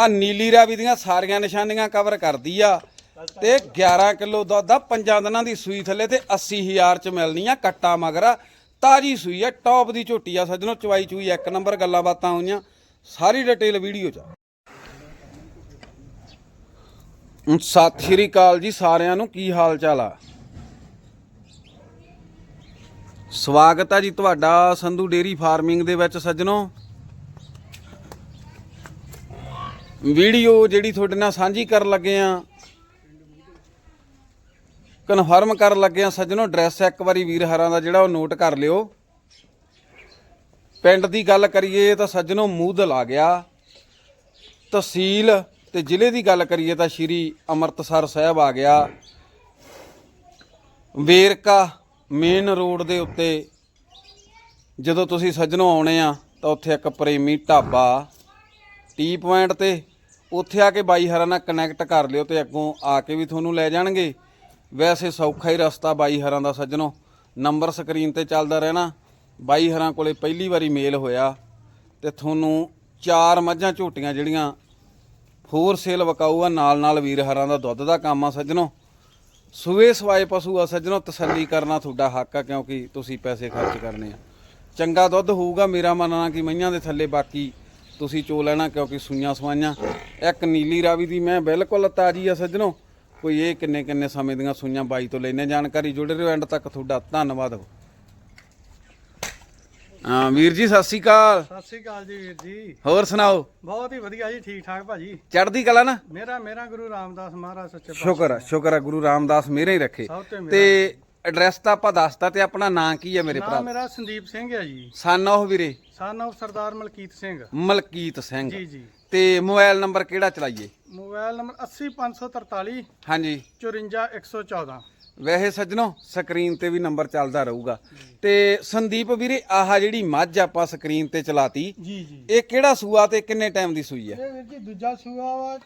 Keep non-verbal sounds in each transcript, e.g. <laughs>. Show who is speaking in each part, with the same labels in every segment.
Speaker 1: ਆ ਨੀਲੀ ਰਾਵੀ ਦੀਆਂ ਸਾਰੀਆਂ ਨਿਸ਼ਾਨੀਆਂ ਕਵਰ ਕਰਦੀ ਆ ਤੇ 11 ਕਿਲੋ ਦੁੱਧ ਆ, ਪੰਜਾਂ ਦਿਨਾਂ ਦੀ ਸੂਈ ਥੱਲੇ ਤੇ 80000 ਚ ਮਿਲਣੀ ਆ ਕੱਟਾ ਮਗਰਾ। ਤਾਜੀ ਸੂਈ ਆ, ਟੌਪ ਦੀ ਝੋਟੀ ਆ ਸੱਜਣੋ, ਚਵਾਈ ਚੂਈ ਇੱਕ ਨੰਬਰ ਗੱਲਾਂ ਬਾਤਾਂ ਹੋਈਆਂ। ਸਾਰੀ ਡਿਟੇਲ ਵੀਡੀਓ ਚ। ਸਤਿ ਸ਼੍ਰੀ ਅਕਾਲ ਜੀ ਸਾਰਿਆਂ ਨੂੰ, ਕੀ ਹਾਲ ਚਾਲ ਆ? ਸਵਾਗਤ ਆ ਜੀ ਤੁਹਾਡਾ ਸੰਧੂ ਡੇਰੀ ਫਾਰਮਿੰਗ ਦੇ ਵਿੱਚ ਸੱਜਣੋ। ਵੀਡੀਓ ਜਿਹੜੀ ਤੁਹਾਡੇ ਨਾਲ ਸਾਂਝੀ ਕਰਨ ਲੱਗੇ ਆ। ਕਨਫਰਮ ਕਰਨ ਲੱਗੇ ਆ ਸੱਜਣੋ ਐਡਰੈਸ ਇੱਕ ਵਾਰੀ ਵੀਰ ਹਰਾਂ ਦਾ, ਜਿਹੜਾ ਉਹ ਨੋਟ ਕਰ ਲਿਓ। ਪਿੰਡ ਦੀ ਗੱਲ ਕਰੀਏ ਤਾਂ ਸੱਜਣੋ ਮੂਦਲ ਆ ਗਿਆ। ਤਹਿਸੀਲ ਤੇ ਜ਼ਿਲ੍ਹੇ ਦੀ ਗੱਲ ਕਰੀਏ ਤਾਂ ਸ਼੍ਰੀ ਅੰਮ੍ਰਿਤਸਰ ਸਾਹਿਬ ਆ ਗਿਆ। ਵੇਰਕਾ ਮੇਨ ਰੋਡ ਦੇ ਉੱਤੇ ਜਦੋਂ ਤੁਸੀਂ ਸੱਜਣੋਂ ਆਉਣੇ ਆ ਤਾਂ ਉੱਥੇ ਇੱਕ ਪ੍ਰੇਮੀ ਢਾਬਾ, ਟੀ ਪੁਆਇੰਟ ਤੇ ਉੱਥੇ ਆ ਕੇ ਬਾਈ ਹਰਾਂ ਨਾਲ ਕਨੈਕਟ ਕਰ ਲਿਓ ਤੇ ਅੱਗੋਂ ਆ ਕੇ ਵੀ ਤੁਹਾਨੂੰ ਲੈ ਜਾਣਗੇ। ਵੈਸੇ ਸੌਖਾ ਹੀ ਰਸਤਾ ਬਾਈ ਹਰਾਂ ਦਾ ਸੱਜਣੋ। ਨੰਬਰ ਸਕਰੀਨ ਤੇ ਚੱਲਦਾ ਰਹਿਣਾ। ਬਾਈ ਹਰਾਂ ਕੋਲੇ ਪਹਿਲੀ ਵਾਰੀ ਮੇਲ ਹੋਇਆ ਤੇ ਤੁਹਾਨੂੰ ਚਾਰ ਮੱਝਾਂ ਝੋਟੀਆਂ ਜਿਹੜੀਆਂ ਹੋਰ ਸੇਲ ਵਕਾਊ ਆ ਨਾਲ ਨਾਲ ਵੀਰ ਹਰਾਂ ਦਾ ਦੁੱਧ ਦਾ ਕੰਮ ਆ ਸੱਜਣੋ। ਸੂਏ ਸਵਾਏ ਪਸ਼ੂ ਆ ਸੱਜਣੋ, ਤਸੱਲੀ ਕਰਨਾ ਤੁਹਾਡਾ ਹੱਕ ਆ ਕਿਉਂਕਿ ਤੁਸੀਂ ਪੈਸੇ ਖਰਚ ਕਰਨੇ ਆ। ਚੰਗਾ ਦੁੱਧ ਹੋਊਗਾ, ਮੇਰਾ ਮੰਨਣਾ ਕਿ ਮਈਆਂ ਦੇ ਥੱਲੇ ਬਾਕੀ ਤੁਸੀਂ ਚੋ ਲੈਣਾ ਕਿਉਂਕਿ ਸੂਈਆਂ ਸਵਾਈਆਂ। ਇੱਕ ਨੀਲੀ ਰਾਵੀ ਦੀ ਮੈਂ ਬਿਲਕੁਲ ਤਾਜੀ ਆ ਸੱਜਣੋ। ਕੋਈ ਇਹ ਕਿੰਨੇ ਕਿੰਨੇ ਸਮੇਂ ਦੀਆਂ ਸੂਈਆਂ ਬਾਈ ਤੋਂ ਲੈਣੇ ਜਾਣਕਾਰੀ ਜੁੜੇ ਰਹੋ ਐਂਡ ਤੱਕ ਤੁਹਾਡਾ ਧੰਨਵਾਦ। ਹਾਂ ਵੀਰ ਜੀ ਸਤਿ ਸ਼੍ਰੀ ਅਕਾਲ।
Speaker 2: ਸਤਿ ਸ੍ਰੀ ਅਕਾਲ ਜੀ ਵੀਰ ਜੀ।
Speaker 1: ਹੋਰ ਸੁਣਾਓ?
Speaker 2: ਬਹੁਤ ਹੀ ਵਧੀਆ ਜੀ ਠੀਕ ਠਾਕ ਭਾਜੀ।
Speaker 1: ਚੜ੍ਹਦੀ ਕਲਾ ਨਾ?
Speaker 2: ਮੇਰਾ ਮੇਰਾ ਗੁਰੂ ਰਾਮਦਾਸ ਮਹਾਰਾਜ ਸੱਚੇ
Speaker 1: ਸ਼ੁਕਰ ਆ ਸ਼ੁਕਰ ਆ ਗੁਰੂ ਰਾਮਦਾਸ ਮੇਰੇ ਹੀ ਰੱਖੇ।
Speaker 2: ਸਭ ਤੇ ਮੇਰਾ
Speaker 1: ਤੇ ਐਡਰੈਸ ਤਾਂ ਆਪਾਂ ਦੱਸਤਾ ਤੇ ਆਪਣਾ ਨਾਂ ਕੀ ਹੈ ਮੇਰੇ ਭਰਾ
Speaker 2: ਨਾਮ ਮੇਰਾ ਸੰਦੀਪ ਸਿੰਘ ਹੈ ਜੀ।
Speaker 1: ਸਨ ਉਹ ਵੀਰੇ?
Speaker 2: ਸਨ of ਸਰਦਾਰ ਮਲਕੀਤ ਸਿੰਘ।
Speaker 1: ਮਲਕੀਤ ਸਿੰਘ।
Speaker 2: ਜੀ ਜੀ।
Speaker 1: ਤੇ ਮੋਬਾਈਲ ਨੰਬਰ ਕਿਹੜਾ ਚਲਾਈਏ?
Speaker 2: ਮੋਬਾਈਲ ਨੰਬਰ 80543
Speaker 1: ਹਾਂਜੀ।
Speaker 2: 54114
Speaker 1: ਵੈਸੇ ਸੱਜਣੋ ਸਕਰੀਨ ਤੇ ਵੀ ਨੰਬਰ ਚੱਲਦਾ ਰਹੂਗਾ। ਤੇ ਸੰਦੀਪ ਵੀਰੇ ਆਹ ਜਿਹੜੀ ਮੱਝ ਆਪਾਂ ਸਕਰੀਨ ਤੇ ਚਲਾਤੀ
Speaker 2: ਜੀ ਜੀ।
Speaker 1: ਇਹ ਕਿਹੜਾ ਸੂਆ ਤੇ ਕਿੰਨੇ ਟਾਈਮ ਦੀ ਸੂਈ ਹੈ
Speaker 2: ਇਹ ਵੀਰ ਜੀ ਦੂਜਾ ਸੂਆ ਵਾ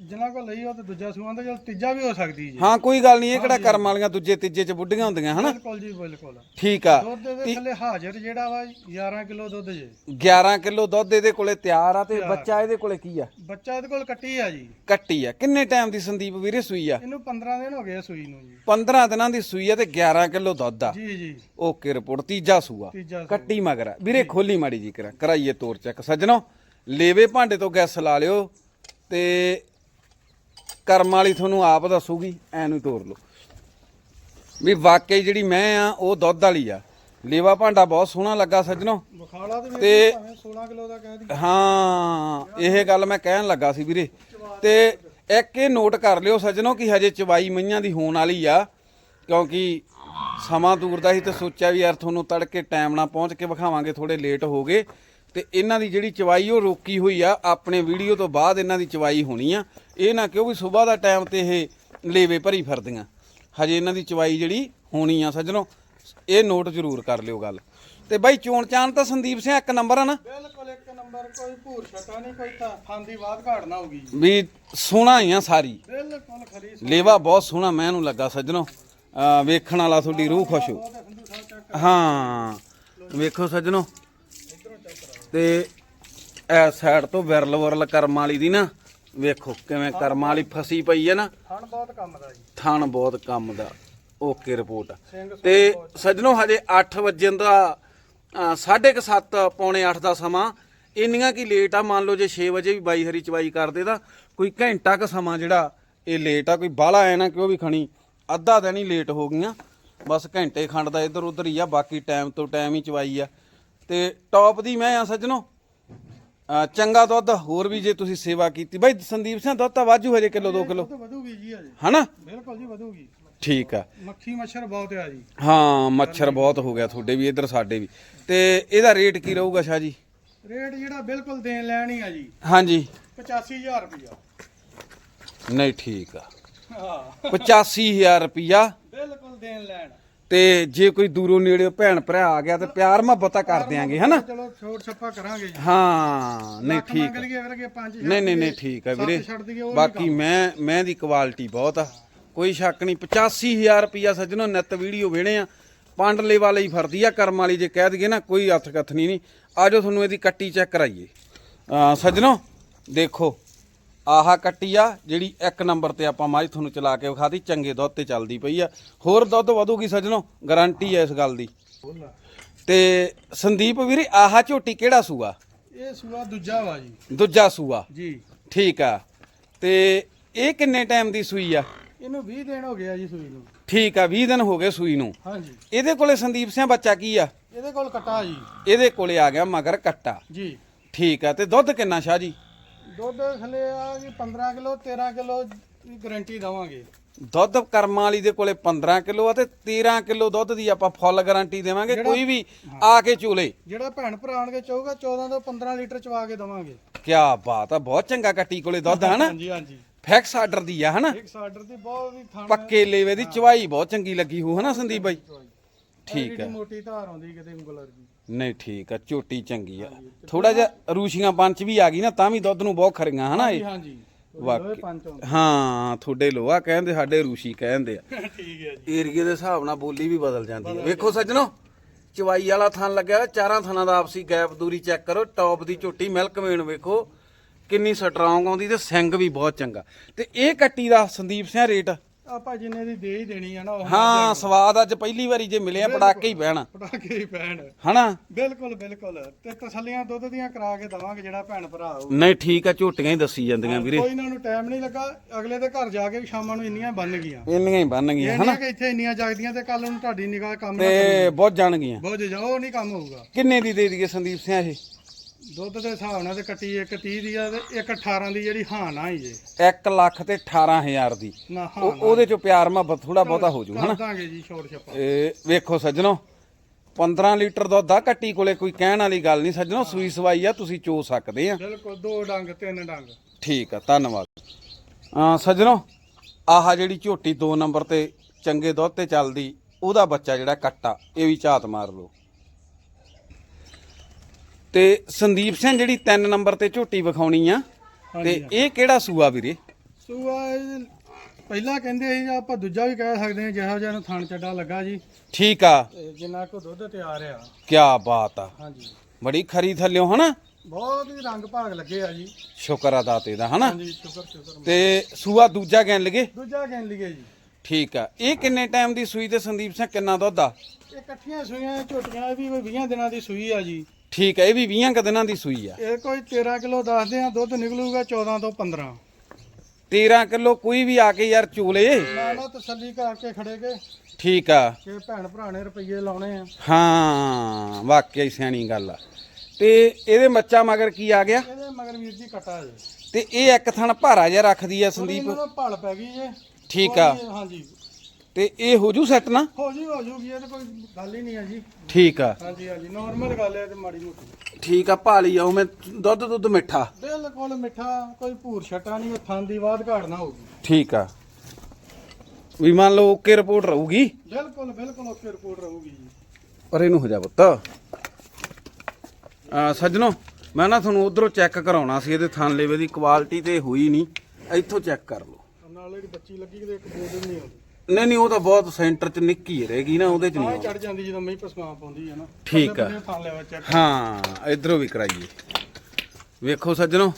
Speaker 2: ਜਿਨ੍ਹਾਂ ਕੋਲ ਲਈ ਉਹ ਤੇ ਦੂਜਾ ਸੂਆ ਦਾ ਚਲ ਤੀਜਾ ਵੀ ਹੋ ਸਕਦੀ ਜੀ।
Speaker 1: ਹਾਂ ਕੋਈ ਗੱਲ ਨਹੀਂ ਇਹ ਕਿਹੜਾ ਕਰਮ ਵਾਲੀਆਂ ਦੂਜੇ ਤੀਜੇ ਚ ਬੁੱਢੀਆਂ ਹੁੰਦੀਆਂ ਹਨਾ?
Speaker 2: ਬਿਲਕੁਲ ਜੀ ਬਿਲਕੁਲ।
Speaker 1: ਠੀਕ ਆ।
Speaker 2: ਦੁੱਧ ਦੇ ਥੱਲੇ ਹਾਜ਼ਰ ਜਿਹੜਾ ਵਾ 11 ਕਿਲੋ ਦੁੱਧ ਜੇ।
Speaker 1: 11 ਕਿਲੋ ਦੁੱਧ ਇਹਦੇ ਕੋਲੇ ਤਿਆਰ ਆ ਤੇ ਬੱਚਾ ਇਹਦੇ ਕੋਲੇ ਕੀ ਆ?
Speaker 2: ਬੱਚਾ ਇਹਦੇ ਕੋਲ ਕੱਟੀ ਆ ਜੀ।
Speaker 1: ਕੱਟੀ ਆ। ਕਿੰਨੇ ਟਾਈਮ ਦੀ ਸੰਦੀਪ ਵੀਰੇ ਸੂਈ ਆ?
Speaker 2: ਇਹਨੂੰ 15 ਦਿਨ ਹੋ ਗਏ ਸੂਈ ਨੂੰ ਜੀ।
Speaker 1: 15 ਦਿਨਾਂ ਦੀ ਸੂਈ ਆ ਤੇ 11 ਕਿਲੋ ਦੁੱਧ ਆ।
Speaker 2: ਜੀ ਜੀ।
Speaker 1: ਓਕੇ ਰਿਪੋਰਟ ਤੀਜਾ ਸੂਆ। ਕੱਟੀ ਮਗਰ। ਵੀਰੇ ਖੋਲੀ ਮਾੜੀ ਜੀ ਕਰਾ ਕਰਾਈਏ ਤੋਰ ਚੱਕ। ਸੱਜਣੋ ਲੇਵੇ ਭਾਂਡੇ ਤੋਂ ਗੈਸ ਲਾ ਲਿਓ ਤੇ ਕਰਮ ਵਾਲੀ ਤੁਹਾਨੂੰ ਆਪ ਦੱਸੂਗੀ ਐ ਨੂੰ ਤੋਰ ਲਓ। ਵੀ ਵਾਕਈ ਜਿਹੜੀ ਮੈਂ ਆ ਉਹ ਦੁੱਧ ਵਾਲੀ ਆ। ਲੇਵਾ ਭਾਂਡਾ ਬਹੁਤ ਸੋਹਣਾ ਲੱਗਾ ਸੱਜਣੋ।
Speaker 2: ਬਖਾਲਾ ਤੇ
Speaker 1: ਤੇ-
Speaker 2: ਮੇਰੇ ਭਾਵੇਂ 16 ਕਿਲੋ ਦਾ ਕਹਿ ਦੀ
Speaker 1: ਹਾਂ ਇਹ ਗੱਲ ਮੈਂ ਕਹਿਣ ਲੱਗਾ ਸੀ ਵੀਰੇ। ਤੇ ਇੱਕ ਇਹ ਨੋਟ ਕਰ ਲਿਓ ਸੱਜਣੋ ਕਿ ਹਜੇ ਚਵਾਈ ਮਈਆਂ ਦੀ ਹੋਣ ਵਾਲੀ ਆ ਕਿਉਂਕਿ ਸਮਾਂ ਦੂਰ ਦਾ ਸੀ ਤੇ ਸੋਚਿਆ ਵੀ ਯਾਰ ਤੁਹਾਨੂੰ ਤੜਕੇ ਟਾਈਮ ਨਾਲ ਪਹੁੰਚ ਕੇ ਵਿਖਾਵਾਂਗੇ ਥੋੜੇ ਲੇਟ ਹੋ ਗਏ। ਤੇ ਇਹਨਾਂ ਦੀ ਜਿਹੜੀ ਚਵਾਈ ਉਹ ਰੋਕੀ ਹੋਈ ਆ ਆਪਣੇ ਵੀਡੀਓ ਤੋਂ ਬਾਅਦ ਇਹਨਾਂ ਦੀ ਚਵਾਈ ਹੋਣੀ ਆ। ਇਹ ਨਾ ਕਿਉਂ ਵੀ ਸਵੇਰ ਦਾ ਟਾਈਮ ਤੇ ਇਹ ਲੇਵੇ ਭਰੀ ਫਿਰਦੀਆਂ। ਹਜੇ ਇਹਨਾਂ ਦੀ ਚਵਾਈ ਜਿਹੜੀ ਹੋਣੀ ਆ ਸੱਜਣੋ ਇਹ ਨੋਟ ਜ਼ਰੂਰ ਕਰ ਲਿਓ ਗੱਲ। ਤੇ ਬਾਈ ਚੋਣ ਚਾਣ ਤਾਂ ਸੰਦੀਪ ਸਿੰਘ ਇੱਕ ਨੰਬਰ ਆ ਨਾ?
Speaker 2: ਬਿਲਕੁਲ ਇੱਕ ਨੰਬਰ ਕੋਈ ਭੂਰ ਛਟਾ ਨਹੀਂ ਕੋਈ ਤਾਂ ਫਾਂਦੀ ਬਾਤ ਘਾੜ ਨਾ ਹੋਗੀ
Speaker 1: ਵੀ ਸੋਹਣਾ ਹੀ ਆ ਸਾਰੀ।
Speaker 2: ਬਿਲਕੁਲ ਖਰੀ
Speaker 1: ਲੇਵਾ ਬਹੁਤ ਸੋਹਣਾ ਮੈਂ ਨੂੰ ਲੱਗਾ ਸੱਜਣੋ। ਵੇਖਣ ਵਾਲਾ ਤੁਹਾਡੀ ਰੂਹ ਖੁਸ਼ ਹੋ। ਹਾਂ ਵੇਖੋ ਸੱਜਣੋ। ਤੇ ਇਹ ਸਾਈਡ ਤੋਂ ਵਿਰਲ ਵਿਰਲ ਕਰਮ ਵਾਲੀ ਦੀ ਨਾ ਵੇਖੋ ਕਿਵੇਂ ਕਰਮ ਵਾਲੀ ਫਸੀ ਪਈ ਹੈ ਨਾ।
Speaker 2: ਥਣ ਬਹੁਤ ਕੰਮ ਦਾ ਜੀ।
Speaker 1: ਥਣ ਬਹੁਤ ਕੰਮ ਦਾ। Okay report. ਤੇ ਸੱਜਣੋ ਹਜੇ 8 ਵਜੇ ਦਾ 7:30 ਪੌਣੇ 8 ਦਾ ਸਮਾਂ। ਇੰਨੀਆਂ ਕੀ ਲੇਟ ਆ? ਮੰਨ ਲਓ ਜੇ 6 ਵਜੇ ਵੀ ਬਾਈ ਹਰੀ ਚਵਾਈ ਕਰਦੇ ਤਾਂ ਕੋਈ ਘੰਟਾ ਕ ਸਮਾਂ ਜਿਹੜਾ ਇਹ ਲੇਟ ਆ ਕੋਈ ਬਾਹਲਾ ਐ ਨਾ ਕਿ ਉਹ ਵੀ ਖਣੀ ਅੱਧਾ ਦਿਨ ਹੀ ਲੇਟ ਹੋ ਗਈਆਂ। ਬਸ ਘੰਟੇ ਖੰਡ ਦਾ ਇੱਧਰ ਉੱਧਰ ਹੀ ਆ ਬਾਕੀ ਟਾਈਮ ਤੋਂ ਟਾਈਮ ਹੀ ਚਵਾਈ ਆ। ਤੇ ਟੌਪ ਦੀ ਮੈਂ ਆ ਸੱਜਣੋ। ਚੰਗਾ ਦੁੱਧ ਹੋਰ ਵੀ ਜੇ ਤੁਸੀਂ ਸੇਵਾ ਕੀਤੀ। ਬਾਈ ਸੰਦੀਪ ਸਿੰਘ ਦੁੱਧ ਤਾਂ ਵਾਜੂ ਹਜੇ ਕਿਲੋ 2 ਕਿਲੋ?
Speaker 2: ਵਧੂਗੀ ਜੀ ਅਜੇ
Speaker 1: ਹਨਾ?
Speaker 2: ਬਿਲਕੁਲ ਜੀ ਵਧੂਗੀ।
Speaker 1: ਠੀਕ ਆ।
Speaker 2: ਮੱਖੀ ਮੱਛਰ ਬਹੁਤ ਆ ਜੀ।
Speaker 1: ਹਾਂ ਮੱਛਰ ਬਹੁਤ ਹੋ ਗਿਆ ਤੁਹਾਡੇ ਵੀ ਇੱਧਰ ਸਾਡੇ ਵੀ। ਤੇ ਇਹਦਾ ਰੇਟ ਕੀ ਰਹੂਗਾ ਸ਼ਾਹ ਜੀ?
Speaker 2: ਰੇਟ ਜਿਹੜਾ ਬਿਲਕੁਲ ਦੇਣ ਲੈਣ ਹੀ ਆ ਜੀ।
Speaker 1: ਹਾਂਜੀ।
Speaker 2: 85000 ਰੁਪਇਆ
Speaker 1: ਨਹੀਂ ਠੀਕ ਆ।
Speaker 2: ਹਾਂ।
Speaker 1: 85000 ਰੁਪਿਆ
Speaker 2: ਬਿਲਕੁਲ ਦੇਣ ਲੈਣ।
Speaker 1: ਤੇ ਜੇ ਕੋਈ ਦੂਰੋਂ ਨੇੜੇ ਭੈਣ ਭਰਾ ਆ ਗਿਆ ਤੇ ਪਿਆਰ ਮੁਹੱਬਤ ਕਰ ਦਿਆਂਗੇ ਹਨਾ?
Speaker 2: ਚਲੋ ਛੋਟ ਛੱਪਾ ਕਰਾਂਗੇ ਜੀ।
Speaker 1: ਹਾਂ ਨਹੀਂ ਠੀਕ ਨਹੀਂ ਨਹੀਂ ਨਹੀਂ ਠੀਕ ਆ ਵੀਰੇ। ਬਾਕੀ ਮੈਂ ਮੈਂ ਦੀ ਕੁਆਲਿਟੀ ਬਹੁਤ ਆ। ਕੋਈ ਸ਼ੱਕ ਨਹੀਂ 85000 ਰੁਪਿਆ ਸੱਜਣੋ ਨਿੱਤ ਵੀਡੀਓ ਵੇਣੇ ਆ। ਪਾਂਡਲੇ ਵਾਲੇ ਹੀ ਫਰਦੀ ਆ ਕਰਮ ਵਾਲੀ ਜੇ ਕਹਿ ਦਈਏ ਨਾ ਕੋਈ ਹੱਥ ਕਥਨੀ ਨਹੀਂ। ਆਜੋ ਤੁਹਾਨੂੰ ਇਹਦੀ ਕੱਟੀ ਚੈੱਕ ਕਰਾਈਏ। ਸੱਜਣੋ ਦੇਖੋ। ਆਹਾ ਕੱਟੀ ਆ ਜਿਹੜੀ ਇੱਕ ਨੰਬਰ ਤੇ ਆਪਾਂ ਮੱਝ ਤੁਹਾਨੂੰ ਚਲਾ ਕੇ ਵਿਖਾਤੀ ਚੰਗੇ ਦੁੱਧ ਤੇ ਚੱਲਦੀ ਪਈ ਆ। ਹੋਰ ਦੁੱਧ ਵਧੂਗੀ ਸੱਜਣੋ ਗਾਰੰਟੀ ਹੈ ਇਸ ਗੱਲ ਦੀ। ਤੇ ਸੰਦੀਪ ਵੀਰੇ ਆਹਾ ਝੋਟੀ ਕਿਹੜਾ ਸੂਆ?
Speaker 2: ਇਹ ਸੂਆ ਦੂਜਾ ਵਾ ਜੀ।
Speaker 1: ਦੂਜਾ ਸੂਆ।
Speaker 2: ਜੀ।
Speaker 1: ਠੀਕ ਆ। ਤੇ ਇਹ ਕਿੰਨੇ ਟਾਈਮ ਦੀ ਸੂਈ ਆ?
Speaker 2: ਇਹਨੂੰ 20 ਦਿਨ ਹੋ ਗਿਆ ਜੀ ਸੂਈ ਨੂੰ।
Speaker 1: ਠੀਕ ਆ 20 ਦਿਨ ਹੋ ਗਏ ਸੂਈ ਨੂੰ।
Speaker 2: ਹਾਂਜੀ।
Speaker 1: ਇਹਦੇ ਕੋਲੇ ਸੰਦੀਪ ਸਿੰਘ ਬੱਚਾ ਕੀ ਆ?
Speaker 2: ਇਹਦੇ ਕੋਲ ਕਟਾ ਜੀ।
Speaker 1: ਇਹਦੇ ਕੋਲੇ ਆ ਗਿਆ ਮਗਰ ਕੱਟਾ।
Speaker 2: ਜੀ।
Speaker 1: ਠੀਕ ਆ ਤੇ ਦੁੱਧ ਕਿੰਨਾ ਸ਼ਾਹ ਜੀ?
Speaker 2: ਦੁੱਧ ਥਲੇ ਆ ਜੀ 15 ਕਿਲੋ 13 ਕਿਲੋ ਦੀ ਗਾਰੰਟੀ ਦਵਾਂਗੇ।
Speaker 1: ਦੁੱਧ ਕਰਮਾਂ ਵਾਲੀ ਦੇ ਕੋਲੇ 15 ਕਿਲੋ ਆ ਤੇ 13 ਕਿਲੋ ਦੁੱਧ ਦੀ ਆਪਾਂ ਫੁੱਲ ਗਾਰੰਟੀ ਦੇਵਾਂਗੇ ਕੋਈ ਵੀ ਆ ਕੇ ਚੂਲੇ।
Speaker 2: ਜਿਹੜਾ ਭੈਣ ਭਰਾ ਆਣਗੇ ਚਾਹੂਗਾ 14 ਤੋਂ 15 ਲੀਟਰ ਚਵਾ ਕੇ ਦਵਾਂਗੇ।
Speaker 1: ਕੀ ਬਾਤ ਆ ਬਹੁਤ ਚੰਗਾ ਕੱਟੀ ਕੋਲੇ ਦੁੱਧ ਹੈ ਨਾ
Speaker 2: ਹਾਂਜੀ ਹਾਂਜੀ।
Speaker 1: ਫੈਕਸ ਆਰਡਰ ਦੀ ਆ ਹਨਾ?
Speaker 2: ਇੱਕ ਸਾਡਰ ਦੀ ਬਹੁਤ ਹੀ
Speaker 1: ਪੱਕੇ ਲੇਵੇ ਦੀ ਚਵਾਈ ਬਹੁਤ ਚੰਗੀ ਲੱਗੀ ਹੋ ਹਨਾ ਸੰਦੀਪ ਬਾਈ? ਠੀਕ
Speaker 2: ਐਡੀ
Speaker 1: ਆ
Speaker 2: ਮੋਟੀ ਧਾਰ ਆਉਂਦੀ ਕਿਤੇ ਉਂਗਲ ਵਰਗੀ।
Speaker 1: ਨਹੀਂ ਠੀਕ ਆ ਝੋਟੀ ਚੰਗੀ ਆ। ਥੋੜਾ ਜਿਹਾ ਰੂਸ਼ੀਆਂ ਪੰਚ ਵੀ ਆ ਗਈ ਨਾ ਤਾਂ ਵੀ ਦੁੱਧ ਨੂੰ ਬਹੁਤ ਖਰੀਆਂ ਹਨਾ ਇਹ?
Speaker 2: ਹਾਂਜੀ
Speaker 1: ਵਾਕਈ।
Speaker 2: ਦੋਵੇਂ ਪੰਜ ਆਉਂਦੇ।
Speaker 1: ਹਾਂ ਤੁਹਾਡੇ ਲੋਹਾ ਕਹਿੰਦੇ ਸਾਡੇ ਰੂਸ਼ੀ ਕਹਿੰਦੇ ਆ। <laughs>
Speaker 2: ਠੀਕ ਹੈ ਜੀ।
Speaker 1: ਏਰੀਏ ਦੇ ਹਿਸਾਬ ਨਾਲ ਬੋਲੀ ਵੀ ਬਦਲ ਜਾਂਦੀ ਹੈ। ਵੇਖੋ ਸੱਜਣੋ ਚਵਾਈ ਵਾਲਾ ਥਣ ਲੱਗਿਆ ਹੋਇਆ, ਚਾਰਾਂ ਥਣਾਂ ਦਾ ਆਪਸੀ ਗੈਪ ਦੂਰੀ ਚੈੱਕ ਕਰੋ ਟੌਪ ਦੀ ਝੋਟੀ ਮਿਲਕ ਵੇਣ ਵੇਖੋ ਕਿੰਨੀ ਸਟਰੋਂਗ ਆਉਂਦੀ ਤੇ ਸਿੰਘ ਵੀ ਬਹੁਤ ਚੰਗਾ। ਤੇ ਇਹ ਕੱਟੀ ਦਾ ਸੰਦੀਪ ਸਿੰਘ ਰੇਟ?
Speaker 2: ਆਪਾਂ ਜਿੰਨੇ ਦੀ ਦੇ ਹੀ ਦੇਣੀ ਆ ਨਾ ਉਹ
Speaker 1: ਹਾਂ ਸਵਾਦ ਅੱਜ ਪਹਿਲੀ ਵਾਰੀ ਜੇ ਮਿਲੇ ਆ ਪੜਾਕੇ ਹੀ ਪੈਣ।
Speaker 2: ਪਟਾਕੇ ਹੀ ਪੈਣ।
Speaker 1: ਹਨਾ?
Speaker 2: ਬਿਲਕੁਲ ਬਿਲਕੁਲ। ਤੇ ਤਸੱਲੀਆਂ ਦੁੱਧ ਦੀਆਂ ਕਰਾ ਕੇ ਦਵਾਂਗੇ ਜਿਹੜਾ ਭੈਣ ਭਰਾ ਆਊ
Speaker 1: ਨਹੀਂ ਠੀਕ ਆ ਝੋਟੀਆਂ ਹੀ ਦੱਸੀ ਜਾਂਦੀਆਂ ਵੀਰੇ।
Speaker 2: ਕੋਈ ਇਹਨਾਂ ਨੂੰ ਟਾਈਮ ਨਹੀਂ ਲੱਗਾ। ਅਗਲੇ ਦੇ ਘਰ ਜਾ ਕੇ ਸ਼ਾਮਾਂ ਨੂੰ ਇੰਨੀਆਂ ਬਣ ਗਈਆਂ।
Speaker 1: ਇੰਨੀਆਂ ਹੀ ਬਣ ਗਈਆਂ
Speaker 2: ਕਿ ਇੱਥੇ ਇੰਨੀਆਂ ਜਗਦੀਆਂ ਤੇ ਕੱਲ ਨੂੰ ਤੁਹਾਡੀ ਨਿਗਾਹ ਕੰਮ ਨਾ
Speaker 1: ਤੇ ਬਹੁਤ ਜਾਣਗੀਆਂ।
Speaker 2: ਬਹੁਤ ਜਾਓ ਨਹੀਂ ਕੰਮ ਹੋਊਗਾ।
Speaker 1: ਕਿੰਨੇ ਦੀ ਦੇ ਦਈਏ ਸੰਦੀਪ ਸਿੰਘ ਇਹ?
Speaker 2: ਦੁੱਧ ਦੇ ਹਿਸਾਬ ਨਾਲ ਤੇ ਕੱਟੀ ਇੱਕ 30 ਦੀ ਆ ਤੇ ਇੱਕ 18 ਦੀ ਜਿਹੜੀ ਹਾਂ ਨਾ ਹੀ ਜੇ
Speaker 1: 1 ਲੱਖ ਤੇ 18000 ਦੀ।
Speaker 2: ਨਾ ਹਾਂ
Speaker 1: ਉਹ ਉਹਦੇ ਚੋਂ ਪਿਆਰ ਮੁਹੱਬਤ ਥੋੜਾ ਬਹੁਤਾ ਹੋ ਜੂ
Speaker 2: ਕਰ ਦਾਂਗੇ ਜੀ ਛੋੜ ਛੱਪਾ।
Speaker 1: ਇਹ ਵੇਖੋ ਸੱਜਣੋ 15 ਲੀਟਰ ਦੁੱਧ ਆ ਕੱਟੀ ਕੋਲੇ ਕੋਈ ਕਹਿਣ ਵਾਲੀ ਗੱਲ ਨਹੀਂ ਸੱਜਣੋ ਸੂਈ ਸਵਾਈ ਆ ਤੁਸੀਂ ਚੋ ਸਕਦੇ ਆ।
Speaker 2: ਬਿਲਕੁਲ ਦੋ ਡੰਗ ਤਿੰਨ ਡੰਗ।
Speaker 1: ਠੀਕ ਆ ਧੰਨਵਾਦ। ਆ ਸੱਜਣੋ ਆਹ ਜਿਹੜੀ ਝੋਟੀ 2 ਨੰਬਰ ਤੇ ਚੰਗੇ ਦੁੱਧ ਤੇ ਚੱਲਦੀ ਉਹਦਾ ਬੱਚਾ ਜਿਹੜਾ ਕੱਟਾ ਇਹ ਵੀ ਝਾਤ ਮਾਰ ਲਓ। ਤੇ ਸੰਦੀਪ ਸਿੰਘ ਜਿਹੜੀ 3 ਨੰਬਰ ਤੇ ਝੋਟੀ ਵਿਖਾਉਣੀ ਆ ਤੇ ਇਹ ਕਿਹੜਾ ਸੂਆ ਵੀਰੇ?
Speaker 2: ਸੂਆ ਇਹ ਪਹਿਲਾਂ ਕਹਿੰਦੇ ਸੀ ਆਪਾਂ ਦੂਜਾ ਵੀ ਕਹਿ ਸਕਦੇ ਹਾਂ ਜਿਹੋ ਜਿਹਾ ਨੂੰ ਥਣ ਚੱਡਾ ਲੱਗਾ ਜੀ।
Speaker 1: ਠੀਕ ਆ।
Speaker 2: ਤੇ ਜਿੰਨਾ ਕੋ ਦੁੱਧ ਤਿਆਰ ਆ।
Speaker 1: ਕੀ ਬਾਤ ਆ।
Speaker 2: ਹਾਂਜੀ।
Speaker 1: ਬੜੀ ਖਰੀ ਥੱਲਿਓ ਹਨਾ?
Speaker 2: ਬਹੁਤ ਹੀ ਰੰਗ ਭਾਗ ਲੱਗੇ ਆ ਜੀ।
Speaker 1: ਸ਼ੁਕਰ ਆ ਦਾਤੇ ਦਾ ਹਨਾ?
Speaker 2: ਹਾਂਜੀ ਸ਼ੁਕਰ ਸ਼ੁਕਰ।
Speaker 1: ਤੇ ਸੂਆ ਦੂਜਾ ਗਿਣ ਲਗੇ
Speaker 2: ਦੂਜਾ ਕਹਿਣ ਲਈਏ ਜੀ।
Speaker 1: ਠੀਕ ਆ। ਇਹ ਕਿੰਨੇ ਟਾਈਮ ਦੀ ਸੂਈ ਤੇ ਸੰਦੀਪ ਸਿੰਘ ਕਿੰਨਾ ਦੁੱਧ ਆ?
Speaker 2: ਇਹ ਇਕੱਠੀਆਂ ਸੂਈਆਂ ਝੋਟੀਆਂ ਵੀ ਕੋਈ 20 ਦਿਨਾਂ ਦੀ ਸੂਈ ਆ ਜੀ।
Speaker 1: ਠੀਕ ਆ ਇਹ ਵੀ 20 ਕੁ ਦਿਨਾਂ ਦੀ ਸੂਈ ਆ।
Speaker 2: ਇਹ ਕੋਈ 13 ਕਿਲੋ ਦੱਸਦੇ ਆ ਦੁੱਧ ਨਿਕਲੂਗਾ 14 ਤੋਂ 15
Speaker 1: 13 ਕਿਲੋ ਕੋਈ ਵੀ ਆ ਕੇ ਯਾਰ ਚੂਲੇ।
Speaker 2: ਨਾ ਨਾ ਤਸੱਲੀ ਕਰਕੇ ਖੜੇ ਕੇ
Speaker 1: ਠੀਕ ਆ।
Speaker 2: ਕਿ ਭੈਣ ਭਰਾ ਨੇ ਰੁਪਈਏ ਲਾਉਣੇ ਆ।
Speaker 1: ਹਾਂ ਵਾਕਿਆ ਹੀ ਸਿਆਣੀ ਗੱਲ ਆ। ਤੇ ਇਹਦੇ ਬੱਚਾ ਮਗਰ ਕੀ ਆ ਗਿਆ?
Speaker 2: ਇਹਦੇ ਮਗਰ ਵੀਰ ਜੀ ਕਟਾ ਜੇ।
Speaker 1: ਤੇ ਇਹ ਇੱਕ ਥਣ ਭਾਰਾ ਜਿਹਾ ਰੱਖਦੀ ਆ ਸੰਦੀਪ।
Speaker 2: ਇਹਨਾਂ ਨੂੰ ਭਲ ਪੈ ਗਈ ਜੇ।
Speaker 1: ਠੀਕ ਆ।
Speaker 2: ਹਾਂਜੀ।
Speaker 1: ਤੇ ਇਹ ਹੋ ਜੂ ਸੈੱਟ ਨਾ?
Speaker 2: ਹੋ ਜੀ ਹੋ ਜੂਗੀ ਇਹ ਤਾਂ ਕੋਈ ਗੱਲ ਹੀ ਨਹੀਂ ਆ ਜੀ।
Speaker 1: ਠੀਕ ਆ।
Speaker 2: ਹਾਂਜੀ ਹਾਂਜੀ ਨਾਰਮਲ ਗੱਲ ਹੈ ਤੇ ਮਾੜੀ ਮੋਟੀ।
Speaker 1: ਠੀਕ ਆ ਭਾਲੀ ਆਉ ਮੈਂ ਦੁੱਧ ਦੁੱਧ ਮਿੱਠਾ।
Speaker 2: ਬਿਲਕੁਲ ਮਿੱਠਾ ਕੋਈ ਭੂਰ ਛਟਾ ਨਹੀਂ ਥਾਂ ਦੀ ਬਾਤ ਘਾੜ ਨਾ ਹੋਊਗੀ।
Speaker 1: ਠੀਕ ਆ। ਵੀ ਮੰਨ ਲਓ ਓਕੇ ਰਿਪੋਰਟ ਰਹੂਗੀ?
Speaker 2: ਬਿਲਕੁਲ ਬਿਲਕੁਲ ਓਕੇ ਰਿਪੋਰਟ ਰਹੂਗੀ ਜੀ।
Speaker 1: ਪਰ ਇਹਨੂੰ ਹੋ ਜਾ ਪੁੱਤ। ਆ ਸੱਜਣੋ ਮੈਂ ਨਾ ਤੁਹਾਨੂੰ ਉਧਰੋਂ ਚੈੱਕ ਕਰਾਉਣਾ ਸੀ ਇਹਦੇ ਥਣ ਲੇਵੇ ਦੀ ਕੁਆਲਿਟੀ ਤੇ ਹੋਈ ਨਹੀਂ। ਇੱਥੋਂ ਚੈੱਕ ਕਰ ਲਓ।
Speaker 2: ਨਾਲ ਬੱਚੀ ਲੱਗੀ ਕਿਤੇ ਇੱਕ ਦੋ ਦਿਨ ਨਹੀਂ ਆਉਂਦੀ।
Speaker 1: ਨਹੀਂ ਨਹੀਂ ਉਹ ਤਾਂ ਬਹੁਤ ਸੈਂਟਰ 'ਚ ਨਿੱਕੀ ਰਹੇਗੀ ਨਾ ਉਹਦੇ 'ਚ
Speaker 2: ਆਹ
Speaker 1: ਨਹੀਂ
Speaker 2: ਚੜ ਜਾਂਦੀ ਜਦੋਂ ਮਈ ਪਸਮਾ ਪਾਉਂਦੀ ਹੈ ਨਾ।
Speaker 1: ਠੀਕ ਆ।
Speaker 2: ਥਾਂ ਲੈਵਾ ਚੈੱਕ
Speaker 1: ਹਾਂ ਇਧਰੋਂ ਵੀ ਕਰਾਈਏ। ਵੇਖੋ ਸੱਜਣੋ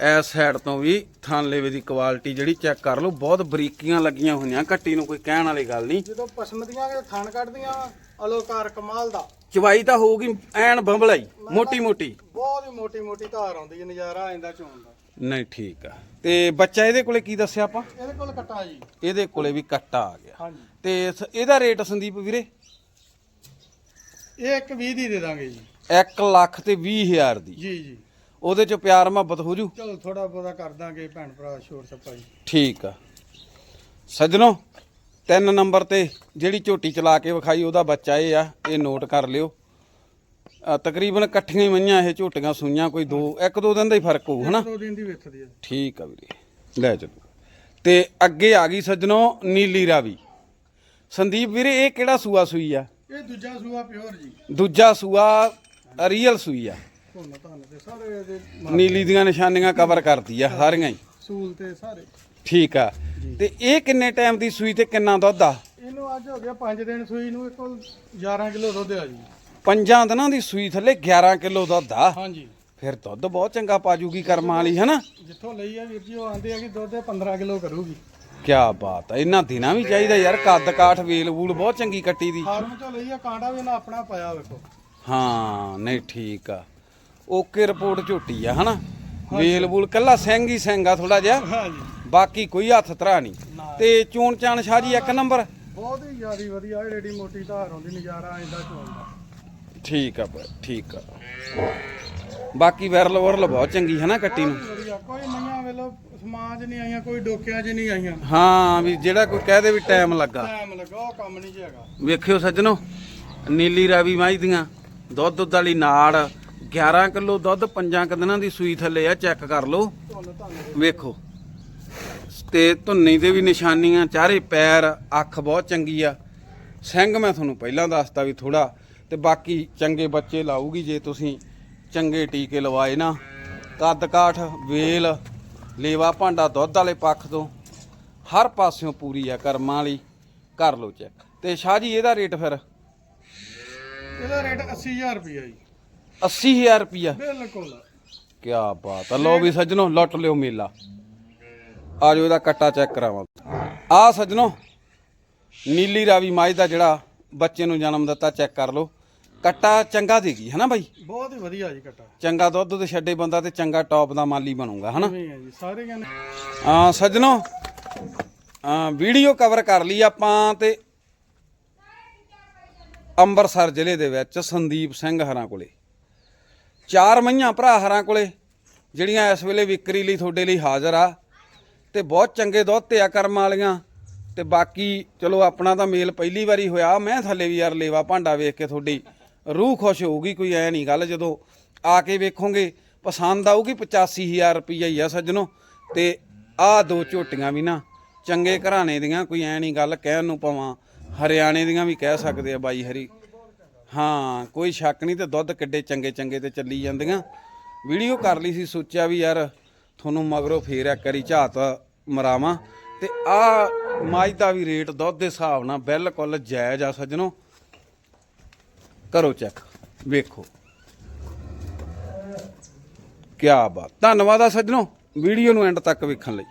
Speaker 1: ਐਸ ਸਾਈਡ ਤੋਂ ਵੀ ਥਣ ਲੇਵੇ ਦੀ ਕੁਆਲਿਟੀ ਜਿਹੜੀ ਚੈੱਕ ਕਰ ਲਓ ਬਹੁਤ ਬਰੀਕੀਆਂ ਲੱਗੀਆਂ ਹੋਈਆਂ ਕੱਟੀ ਨੂੰ ਕੋਈ ਕਹਿਣ ਵਾਲੀ ਗੱਲ ਨਹੀਂ।
Speaker 2: ਜਦੋਂ ਪਸਮਦੀਆਂ ਦੇ ਥਣ ਕੱਢਦੀਆਂ ਅਲੋਕਾਰ ਕਮਾਲ ਦਾ।
Speaker 1: ਚਵਾਈ ਤਾਂ ਹੋਊਗੀ ਐਨ ਬੰਬਲਾਈ ਮੋਟੀ ਮੋਟੀ
Speaker 2: ਬਹੁਤ ਹੀ ਮੋਟੀ ਮੋਟੀ ਧਾਰ ਆਉਂਦੀ ਹੈ ਨਜ਼ਾਰਾ ਆਂਦਾ ਚੋਣ ਦਾ।
Speaker 1: ਨਹੀਂ ਠੀਕ ਆ। ਤੇ ਬੱਚਾ ਇਹਦੇ ਕੋਲੇ ਕੀ ਦੱਸਿਆ ਆਪਾਂ?
Speaker 2: ਇਹਦੇ ਕੋਲ ਕਟਾ ਜੀ।
Speaker 1: ਇਹਦੇ ਕੋਲੇ ਵੀ ਕੱਟਾ ਆ ਗਿਆ।
Speaker 2: ਹਾਂਜੀ।
Speaker 1: ਤੇ ਸ- ਇਹਦਾ ਰੇਟ ਸੰਦੀਪ ਵੀਰੇ?
Speaker 2: ਇਹ ਇੱਕ 20 ਦੀ ਦੇ ਦਾਂਗੇ ਜੀ।
Speaker 1: 1 ਲੱਖ ਤੇ 20 ਹਜ਼ਾਰ ਦੀ।
Speaker 2: ਜੀ ਜੀ।
Speaker 1: ਉਹਦੇ ਚ ਪਿਆਰ ਮੁਹੱਬਤ ਹੋ ਜੂ?
Speaker 2: ਚਲੋ ਥੋੜਾ ਬਹੁਤਾ ਕਰ ਦਾਂਗੇ ਭੈਣ ਭਰਾ ਛੱਪਾ ਜੀ।
Speaker 1: ਠੀਕ ਆ। ਸੱਜਣੋ ਤਿੰਨ ਨੰਬਰ ਤੇ ਜਿਹੜੀ ਝੋਟੀ ਚਲਾ ਕੇ ਵਿਖਾਈ ਉਹਦਾ ਬੱਚਾ ਇਹ ਆ ਇਹ ਨੋਟ ਕਰ ਲਿਓ। ਅ, ਤਕਰੀਬਨ ਇਕੱਠੀਆਂ ਹੀ ਮਈਆਂ ਇਹ ਝੋਟੀਆਂ ਸੂਈਆਂ ਕੋਈ ਦੋ ਇੱਕ ਦੋ ਦਿਨ ਦਾ ਹੀ ਫ਼ਰਕ ਹੋਊ ਹਨਾ?
Speaker 2: ਦੋ ਦਿਨ ਦੀ ਵੇਖਦੀ ਹੈ
Speaker 1: ਠੀਕ ਆ ਵੀਰੇ ਲੈ ਚਲੋ। ਤੇ ਅੱਗੇ ਆ ਗਈ ਸੱਜਣੋ ਨੀਲੀ ਰਾਵੀ। ਸੰਦੀਪ ਵੀਰੇ ਇਹ ਕਿਹੜਾ ਸੂਆ ਸੂਈ ਆ?
Speaker 2: ਇਹ ਦੂਜਾ ਸੂਆ ਪਿਓਰ ਜੀ।
Speaker 1: ਦੂਜਾ ਸੂਆ ਰੀਅਲ ਸੂਈ ਆ।
Speaker 2: ਧੁੰਨ ਧੰਨ ਤੇ ਸਾਰੇ ਇਹਦੇ
Speaker 1: ਨੀਲੀ ਦੀਆਂ ਨਿਸ਼ਾਨੀਆਂ ਕਵਰ ਕਰਦੀ ਆ ਸਾਰੀਆਂ ਹੀ।
Speaker 2: ਸੂਲ ਤੇ ਸਾਰੇ।
Speaker 1: ਠੀਕ ਆ। ਤੇ ਇਹ ਕਿੰਨੇ ਟਾਈਮ ਦੀ ਸੂਈ ਤੇ ਕਿੰਨਾ ਦੁੱਧ ਆ?
Speaker 2: ਇਹਨੂੰ ਅੱਜ ਹੋ ਗਿਆ 5 ਦਿਨ ਸੂਈ ਨੂੰ ਇਹ ਕੋਲ 11 ਕਿਲੋ ਦੁੱਧ ਆ ਜੀ।
Speaker 1: ਪੰਜਾਂ ਦਿਨਾਂ ਦੀ ਸੂਈ ਥੱਲੇ 11 ਕਿਲੋ ਦੁੱਧ ਆ।
Speaker 2: ਹਾਂਜੀ।
Speaker 1: ਫਿਰ ਦੁੱਧ ਬਹੁਤ ਚੰਗਾ ਪਾਜੂਗੀ ਕਰਮਾਂ ਵਾਲੀ ਹੈਨਾ
Speaker 2: ਜਿੱਥੋਂ ਲਈ ਆ ਵੀਰ ਜੀ ਉਹ ਆਂਦੇ ਆ ਕਿ ਦੁੱਧ 15 ਕਿਲੋ ਕਰੂਗੀ।
Speaker 1: ਕਿਆ ਬਾਤ ਹੈ ਇਹਨਾਂ ਦਿਨਾਂ ਵੀ ਚਾਹੀਦਾ ਯਾਰ ਕੱਦ ਕਾਠ ਵੇਲ ਵੂਲ ਬਹੁਤ ਚੰਗੀ ਕੱਟੀ ਦੀ।
Speaker 2: ਫਾਰਮ ਚੋਂ ਲਈ ਆ ਕਾਂਡਾ ਵੀ ਇਹਨਾਂ ਆਪਣਾ ਪਾਇਆ ਵੇਖੋ।
Speaker 1: ਹਾਂ ਨਹੀਂ ਠੀਕ ਆ। ਓਕੇ ਰਿਪੋਰਟ ਝੋਟੀ ਆ ਹਨਾ ਵੇਲ ਵੂਲ ਕੱਲਾ ਸਿੰਘ ਹੀ ਸਿੰਘ ਆ ਥੋੜਾ ਜਿਹਾ।
Speaker 2: ਹਾਂਜੀ।
Speaker 1: ਬਾਕੀ ਕੋਈ ਹੱਥ ਧਰਾ ਨਹੀਂ। ਤੇ ਚੋਣ ਚਾਣ ਸ਼ਾਜੀ ਇੱਕ ਨੰਬਰ?
Speaker 2: ਬਹੁਤ ਹੀ ਜ਼ਿਆਦੀ ਵਧੀਆ ਇਹ ਮੋਟੀ ਧਾਰ ਆਉਂਦੀ ਨਜ਼ਾਰਾ ਆਂਦਾ ਚੋਂਦਾ
Speaker 1: ਠੀਕ ਆ ਭਾਈ ਠੀਕ ਆ। ਬਾਕੀ ਵਿਰਲ ਵਰਲ ਬਹੁਤ ਚੰਗੀ ਹੈ ਨਾ ਕੱਟੀ ਨੂੰ।
Speaker 2: ਵਧੀਆ ਕੋਈ ਮਈਆਂ ਵੇਲੋ ਸਮਾਜ ਨਹੀਂ ਆਈਆਂ ਕੋਈ ਡੋਕਿਆਂ 'ਚ ਨਹੀਂ ਆਈਆਂ।
Speaker 1: ਹਾਂ ਵੀ ਜਿਹੜਾ ਕੋਈ ਕਹਦੇ ਵੀ ਟਾਈਮ ਲੱਗਾ।
Speaker 2: ਟਾਈਮ ਲੱਗਾ ਉਹ ਕੰਮ ਨਹੀਂ ਜੀ ਹੈਗਾ।
Speaker 1: ਵੇਖਿਓ ਸੱਜਣੋ ਨੀਲੀ ਰਾਵੀ ਮਾਈ ਦੀਆਂ ਦੁੱਧ ਦੁੱਧ ਵਾਲੀ ਨਾੜ 11 ਕਿਲੋ ਦੁੱਧ ਪੰਜਾਂ ਕੁ ਦਿਨਾਂ ਦੀ ਸੂਈ ਥੱਲੇ ਆ ਚੈੱਕ ਕਰ ਲਓ। ਵੇਖੋ ਤੇ ਧੁੰਨੀ ਦੇ ਵੀ ਨਿਸ਼ਾਨੀਆਂ ਚਾਰੇ ਪੈਰ ਅੱਖ ਬਹੁਤ ਚੰਗੀ ਆ। ਸਿੰਘ ਮੈਂ ਤੁਹਾਨੂੰ ਪਹਿਲਾਂ ਦੱਸਤਾ ਵੀ ਥੋੜਾ ਤੇ ਬਾਕੀ ਚੰਗੇ ਬੱਚੇ ਲਾਊਗੀ ਜੇ ਤੁਸੀਂ ਚੰਗੇ ਟੀਕੇ ਲਵਾਏ ਨਾ। ਕੱਦ ਕਾਠ ਵੇਲ ਲੇਵਾ ਭਾਂਡਾ ਦੁੱਧ ਵਾਲੇ ਪੱਖ ਤੋਂ ਹਰ ਪਾਸਿਓਂ ਪੂਰੀ ਆ ਕਰਮਾਂ ਵਾਲੀ। ਕਰ ਲਓ ਚੈੱਕ। ਤੇ ਸ਼ਾਹ ਜੀ ਇਹਦਾ ਰੇਟ ਫਿਰ?
Speaker 2: ਇਹਦਾ ਰੇਟ 80000 ਰੁਪਇਆ ਜੀ।
Speaker 1: 80000 ਰੁਪਿਆ
Speaker 2: ਬਿਲਕੁਲ।
Speaker 1: ਕੀ ਬਾਤ ਆ। ਲੋ ਵੀ ਸੱਜਣੋ ਲੁੱਟ ਲਿਓ ਮੇਲਾ। ਆਜੋ ਇਹਦਾ ਕੱਟਾ ਚੈੱਕ ਕਰਾਵਾਂ। ਆ ਸੱਜਣੋ ਨੀਲੀ ਰਾਵੀ ਮਾਝ ਦਾ ਜਿਹੜਾ ਬੱਚੇ ਨੂੰ ਜਨਮ ਦਿੱਤਾ ਚੈੱਕ ਕਰ ਲਓ। ਕੱਟਾ ਚੰਗਾ ਦੇਗੀ ਹਨਾ ਬਾਈ?
Speaker 2: ਬਹੁਤ ਹੀ ਵਧੀਆ ਜੀ ਕਟਾ।
Speaker 1: ਚੰਗਾ ਦੁੱਧ ਤੇ ਛੱਡੇ ਬੰਦਾ ਤੇ ਚੰਗਾ ਟੌਪ ਦਾ ਮਾਲੀ ਬਣੂਗਾ ਹਨਾ?
Speaker 2: ਨਹੀਂ ਹੈ ਜੀ ਸਾਰੇ ਕਹਿੰਦੇ
Speaker 1: ਆ ਸੱਜਣੋ ਆ ਵੀਡੀਓ ਕਵਰ ਕਰ ਲਈ ਆਪਾਂ ਤੇ ਅੰਮ੍ਰਿਤਸਰ ਜ਼ਿਲ੍ਹੇ ਦੇ ਵਿੱਚ ਸੰਦੀਪ ਸਿੰਘ ਹਰਾਂ ਕੋਲੇ। ਚਾਰ ਮਈਆਂ ਭਰਾ ਹਰਾਂ ਕੋਲੇ ਜਿਹੜੀਆਂ ਇਸ ਵੇਲੇ ਵਿਕਰੀ ਲਈ ਤੁਹਾਡੇ ਲਈ ਹਾਜ਼ਰ ਆ। ਤੇ ਬਹੁਤ ਚੰਗੇ ਦੁੱਧ ਤੇ ਆ ਕਰਮ ਵਾਲੀਆਂ। ਤੇ ਬਾਕੀ ਚਲੋ ਆਪਣਾ ਤਾਂ ਮੇਲ ਪਹਿਲੀ ਵਾਰੀ ਹੋਇਆ ਮੈਂ ਥੱਲੇ ਵੀ ਯਾਰ ਲੇਵਾ ਭਾਂਡਾ ਵੇਖ ਕੇ ਤੁਹਾਡੀ ਰੂਹ ਖੁਸ਼ ਹੋਊਗੀ, ਕੋਈ ਐ ਨਹੀਂ ਗੱਲ, ਜਦੋਂ ਆ ਕੇ ਵੇਖੋਗੇ, ਪਸੰਦ ਆਊਗੀ 85000 ਰੁਪਈਆ ਹੀ ਆ ਸੱਜਣੋ। ਤੇ ਆਹ ਦੋ ਝੋਟੀਆਂ ਵੀ ਨਾ, ਚੰਗੇ ਘਰਾਣੇ ਦੀਆਂ, ਕੋਈ ਐ ਨਹੀਂ ਗੱਲ ਕਹਿਣ ਨੂੰ ਪਵਾਂ ਹਰਿਆਣੇ ਦੀਆਂ ਵੀ ਕਹਿ ਸਕਦੇ ਆ ਬਾਈ ਹਰੀ। ਹਾਂ, ਕੋਈ ਸ਼ੱਕ ਨਹੀਂ ਤੇ ਦੁੱਧ ਕਿੱਡੇ ਚੰਗੇ ਚੰਗੇ ਤੇ ਚੱਲੀ ਜਾਂਦੀਆਂ। ਵੀਡੀਓ ਕਰ ਲਈ ਸੀ, ਸੋਚਿਆ ਵੀ ਯਾਰ ਤੁਹਾਨੂੰ ਮਗਰੋਂ ਫੇਰ ਇੱਕ ਵਾਰੀ ਝਾਤ ਮਰਾਵਾਂ। ਤੇ ਆ ਮਾਝ ਦਾ ਵੀ ਰੇਟ ਦੁੱਧ ਦੇ ਹਿਸਾਬ ਨਾਲ ਬਿਲਕੁਲ ਜਾਇਜ਼ ਆ ਸੱਜਣੋ। ਕਰੋ ਚੈੱਕ। ਵੇਖੋ। ਕੀ ਬਾਤ। ਧੰਨਵਾਦ ਆ ਸੱਜਣੋ ਵੀਡੀਓ ਨੂੰ ਐਂਡ ਤੱਕ ਵੇਖਣ ਲਈ।